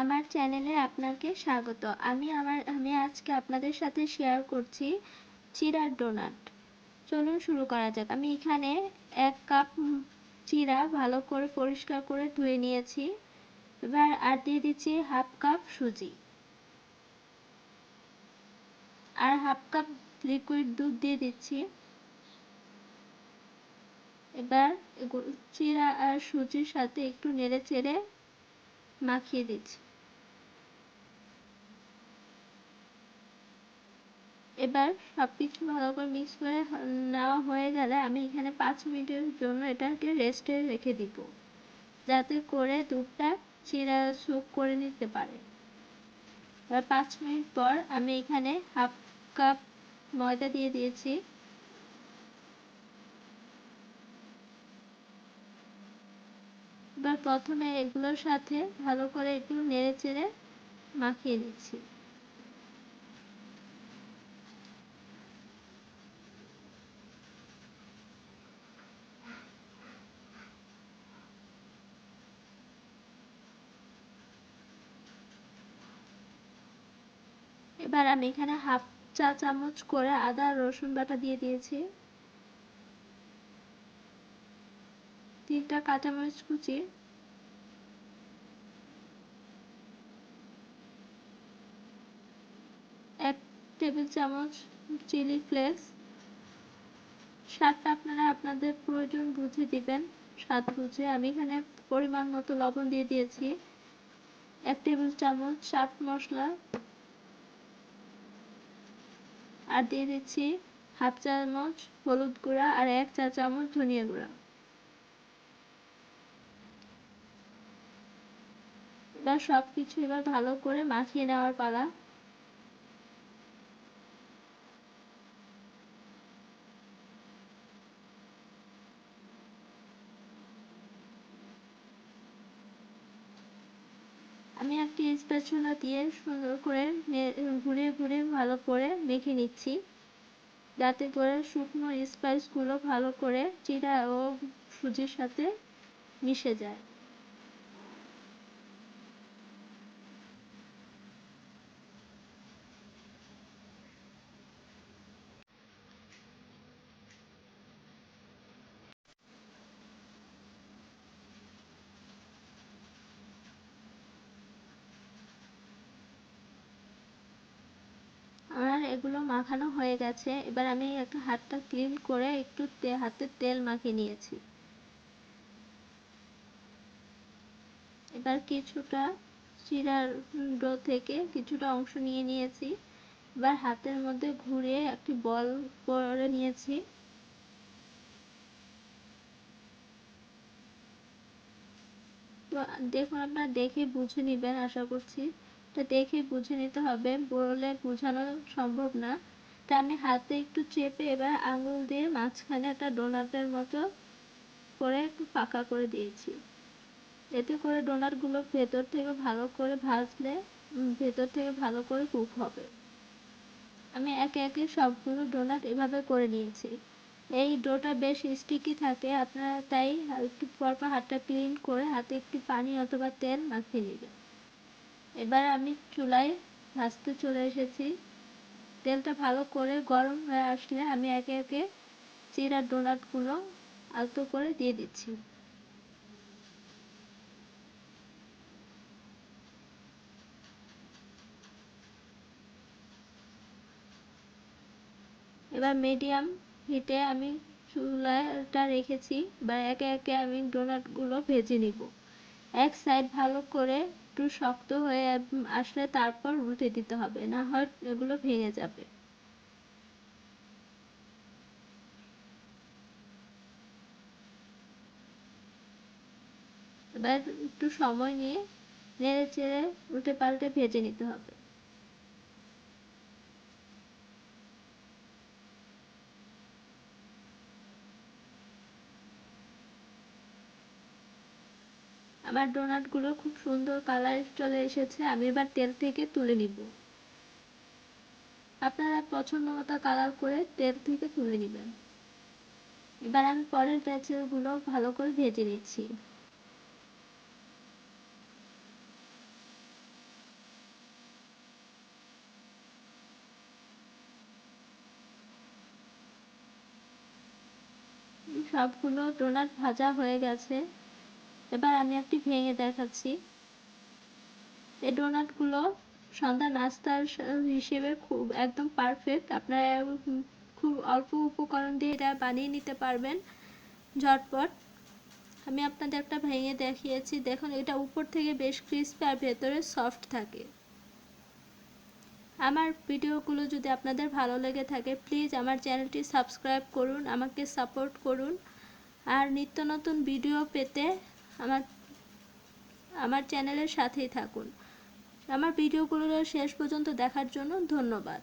আমার চ্যানেলে আপনাকে স্বাগত। আমি আমার, আমি আজকে আপনাদের সাথে শেয়ার করছি চিরার ডোনাট চলুন শুরু করা যাক। আমি এখানে এক কাপ চিরা ভালো করে পরিষ্কার করে ধুয়ে নিয়েছি। এবার আর দিয়ে দিচ্ছি হাফ কাপ সুজি। আর হাফ কাপ লিকুইড দুধ দিয়ে দিচ্ছি। এবার চিরা আর সুজির সাথে একটু নেড়ে চেড়ে মাখিয়ে দিচ্ছি। এবার সব কিছু ভালো করে মিক্স করে নেওয়া হয়ে গেলে আমি এখানে পাঁচ মিনিটের জন্য এটাকে রেস্টে রেখে দিব। যাতে করে দুধটা চিরা সুপ করে নিতে পারে। এবার পাঁচ মিনিট পর আমি এখানে হাফ কাপ ময়দা দিয়ে দিয়েছি। এবার প্রথমে এগুলোর সাথে ভালো করে একটু নেড়ে চেড়ে মাখিয়ে দিচ্ছি এবার আমি এখানে হাফ চা চামচ করে আদা, রসুন বাটা দিয়ে দিয়েছি। তিনটা কাঁচামরিচ কুচি। এক টেবিল চামচ চিলি ফ্লেক্স। স্বাদটা আপনারা আপনাদের প্রয়োজন বুঝে দিবেন। স্বাদ বুঝে আমি এখানে পরিমাণ মতো লবণ দিয়ে দিয়েছি। এক টেবিল চামচ চাট মশলা। আর দিয়ে দিচ্ছি হাফ চামচ হলুদ গুঁড়া আর এক চা চামচ ধনিয়া গুঁড়া। এবার সব কিছু এবার ভালো করে মাখিয়ে নেওয়ার পালা। আমি একটি স্প্যাচুলা দিয়ে সুন্দর করে ঘুরে ঘুরে ভালো করে মেখে নিচ্ছি। যাতে করে শুকনো স্পাইসগুলো ভালো করে চিরা ও সুজির সাথে মিশে যায় আমার এগুলো মাখানো হয়ে গেছে। এবার আমি একটা হাতটা ক্লিন করে একটু হাতে তেল মাখিয়ে নিয়েছি। এবার কিছুটা চিরার ডো থেকে কিছুটা অংশ নিয়ে নিয়েছি। এবার হাতের মধ্যে ঘুরিয়ে একটি বল করে নিয়েছি। দেখুন, আপনারা দেখে বুঝে নেবেন, আশা করছি। এটা দেখে বুঝে নিতে হবে। বলে বোঝানো সম্ভব না। তা আমি হাতে একটু চেপে এবার আঙুল দিয়ে মাঝখানে একটা ডোনাটের মতো করে একটু ফাঁকা করে দিয়েছি। এতে করে ডোনাটগুলো ভেতর থেকে ভালো করে ভাজলে ভেতর থেকে ভালো করে কুক হবে। আমি একে একে সবগুলো ডোনাট এভাবে করে নিয়েছি। এই ডোটা বেশ স্টিকি থাকে, আপনারা তাই একটু পরপর হাতটা ক্লিন করে হাতে একটু পানি অথবা তেল মাখিয়ে নেবেন। এবার আমি চুলায় ভাজতে চলে এসেছি। তেলটা ভালো করে গরম হয়ে আসলে আমি একে একে চিরা ডোনাটগুলো আলতো করে দিয়ে দিচ্ছি। এবার মিডিয়াম হিটে আমি চুলাটা রেখেছি। বা একে একে আমি ডোনাটগুলো ভেজে নিব। এক সাইড ভালো করে একটু শক্ত হয়ে আসলে তারপর উল্টে দিতে হবে, না হয় এগুলো ভেঙে যাবে। এবার একটু সময় নিয়ে নেড়ে চেড়ে উল্টে পাল্টে ভেজে নিতে হবে। আমার ডোনাটগুলো খুব সুন্দর কালার চলে এসেছে, আমি এবার তেল থেকে তুলে নিব। আপনারা পছন্দ মতো কালার করে তেল থেকে তুলে নেবেন। এবার আমি পরের ব্যাচেরগুলো ভালো করে ভেজে নিচ্ছি। সবগুলো ডোনাট ভাজা হয়ে গেছে। এবার আমি একটি ভেঙে দেখাচ্ছি। এই ডোনাটগুলো সন্ধ্যা নাস্তার হিসেবে খুব একদম পারফেক্ট আপনারা খুব অল্প উপকরণ দিয়ে এটা বানিয়ে নিতে পারবেন। ঝটপট। আমি আপনাদের একটা ভেঙে দেখিয়েছি। দেখুন, এটা উপর থেকে বেশ ক্রিস্পি আর ভেতরে সফট থাকে। আমার ভিডিওগুলো যদি আপনাদের ভালো লেগে থাকে প্লিজ আমার চ্যানেলটি সাবস্ক্রাইব করুন, আমাকে সাপোর্ট করুন। আর নিত্য নতুন ভিডিও পেতে আমার আমার চ্যানেলের সাথেই থাকুন। আমার ভিডিওগুলো শেষ পর্যন্ত দেখার জন্য ধন্যবাদ।